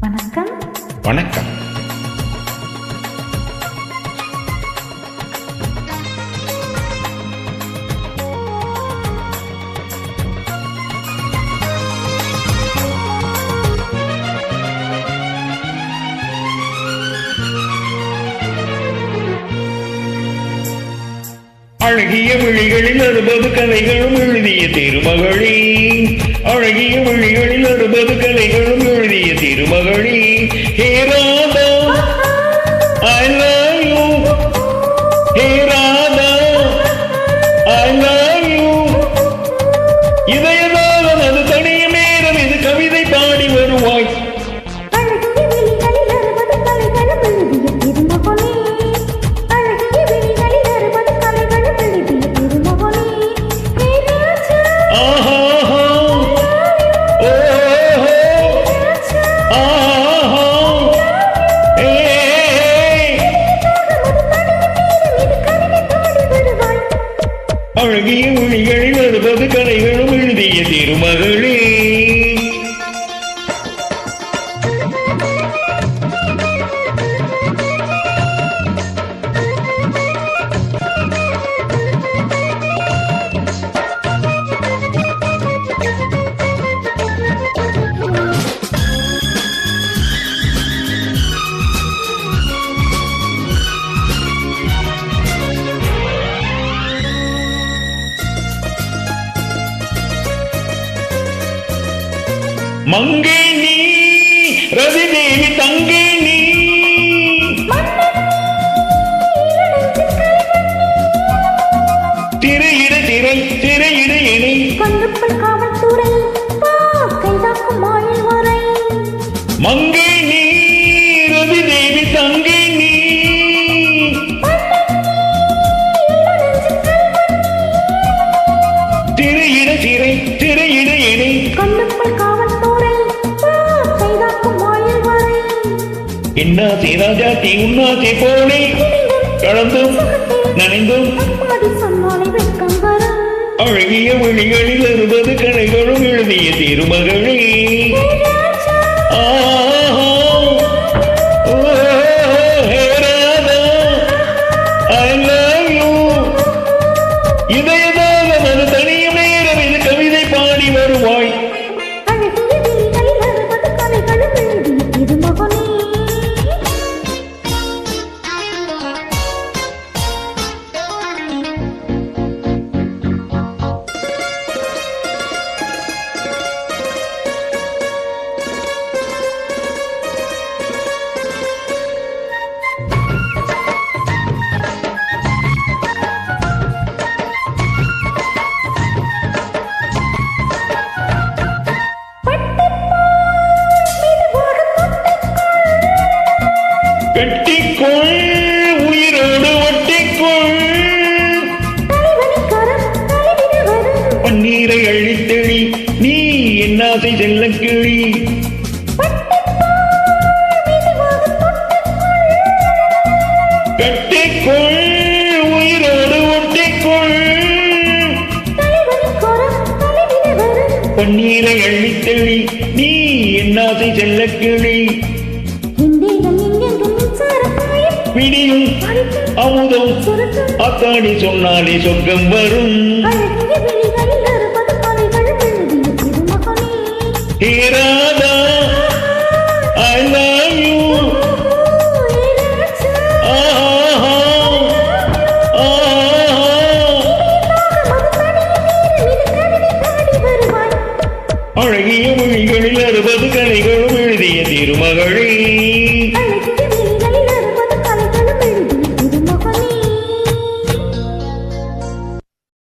வணக்கம். வணக்கம். அழகிய விழிகளில் அறுபது கலைகளும் எழுதிய திருமகளி. அழகிய விழிகளில் அறுபது கலைகளும் எழுதிய திருமகளி. Hey Radha I love you hey Radha I love you இதயதாகம் அழகிய மொழிகளில் அறுபது கலைகளும் எழுதிய திருமகளே. மங்கை நீ ரவி தேவி தங்கை நீ திரையிட திரை திரையிட இணை என்னாசை ராஜாத்தி உன்னாசை போலே கலந்தும் நனைந்தும். அழகிய மொழிகளில் அறுபது கலைகளும் எழுதிய திருமகளே. இதய கட்டிக்கொள் உயிரோடு ஒட்டிக்கொள். பன்னீரை அள்ளித்தெளி நீ என்னாசை செல்ல கிளி. கட்டிக்கொள் உயிரோடு ஒட்டிக்கொள். பன்னீரை அள்ளித்தெளி நீ என்னாசை செல்ல கிளி. பிடியும். அமுதம். அத்தாடி சொன்னாலே சொர்க்கம் வரும். அழகிய விழிகளில் அறுபது கலைகளும் எழுதிய திருமகனே. Hey Radha I love you அழகிய மொழிகளில் அறுபது கலைகளும் எழுதிய திருமகளே.